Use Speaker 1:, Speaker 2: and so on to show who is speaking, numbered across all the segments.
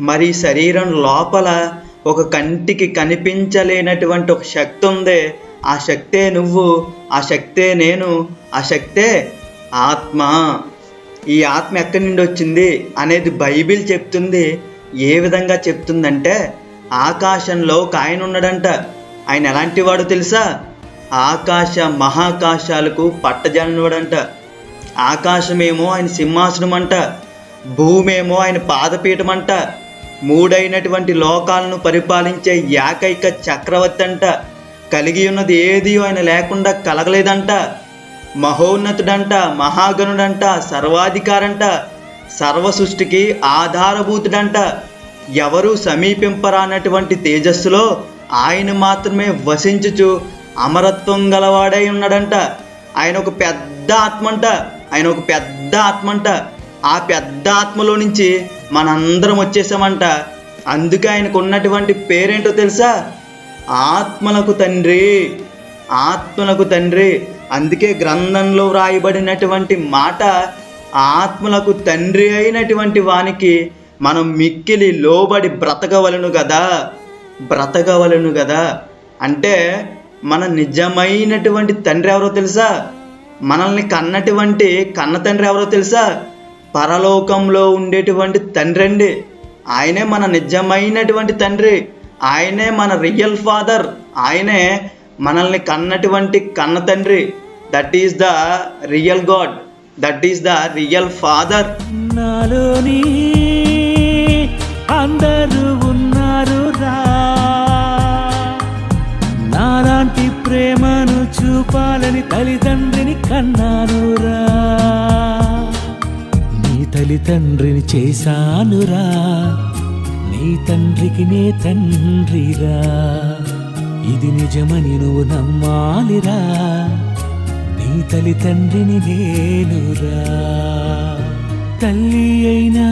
Speaker 1: మరి శరీరం లోపల ఒక కంటికి కనిపించలేనటువంటి ఒక శక్తి ఉంది. ఆ శక్తే నువ్వు ఆ శక్తే నేను ఆ శక్తే ఆత్మ. ఈ ఆత్మ ఎక్కడి నుండి వచ్చింది అనేది బైబిల్ చెప్తుంది. ఏ విధంగా చెప్తుందంటే ఆకాశంలో ఒక ఆయన ఉన్నాడంట. ఆయన ఎలాంటి వాడు తెలుసా? ఆకాశ మహాకాశాలకు పట్టజనవాడంట ఆకాశమేమో ఆయన సింహాసనం అంట భూమేమో ఆయన పాదపీఠం అంట మూడైనటువంటి లోకాలను పరిపాలించే ఏకైక చక్రవర్తి అంట. కలిగి ఉన్నది ఏది ఆయన లేకుండా కలగలేదంట. మహోన్నతుడంట మహాగణుడంట సర్వాధికారంట సర్వ సృష్టికి ఆధారభూతుడంట. ఎవరు సమీపింపరానటువంటి తేజస్సులో ఆయన మాత్రమే వసించుచు అమరత్వం గలవాడై ఉన్నాడంట. ఆయన ఒక పెద్ద ఆత్మంట. ఆయన ఒక పెద్ద ఆత్మంట. ఆ పెద్ద ఆత్మలో నుంచి మనందరం వచ్చేసామంట అందుకే ఆయనకు ఉన్నటువంటి పేరేంటో తెలుసా? ఆత్మలకు తండ్రి. ఆత్మలకు తండ్రి. అందుకే గ్రంథంలో వ్రాయబడినటువంటి మాట ఆత్మలకు తండ్రి అయినటువంటి వానికి మనం మిక్కిలి లోబడి బ్రతకవలను కదా బ్రతకవలను కదా అంటే మన నిజమైనటువంటి తండ్రి ఎవరో తెలుసా? మనల్ని కన్నటువంటి కన్న తండ్రి ఎవరో తెలుసా? పరలోకంలో ఉండేటువంటి తండ్రి అండి. ఆయనే మన నిజమైనటువంటి తండ్రి. ఆయనే మన రియల్ ఫాదర్ ఆయనే మనల్ని కన్నటువంటి కన్న తండ్రి. That is the real God that is the real father
Speaker 2: అందరూ ఉన్నారు నాలాంటి ప్రేమను చూపాలని తల్లిదండ్రిని కన్నానురా తండ్రి తండ్రిని చేశానురా. నీ తండ్రికి నే తండ్రిరా. ఇది నిజమని నువ్వు నమ్మాలిరా. నీ తల్లి తండ్రిని నేనురా. తల్లి అయినా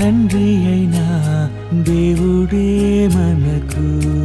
Speaker 2: తండ్రి అయినా దేవుడే మనకు.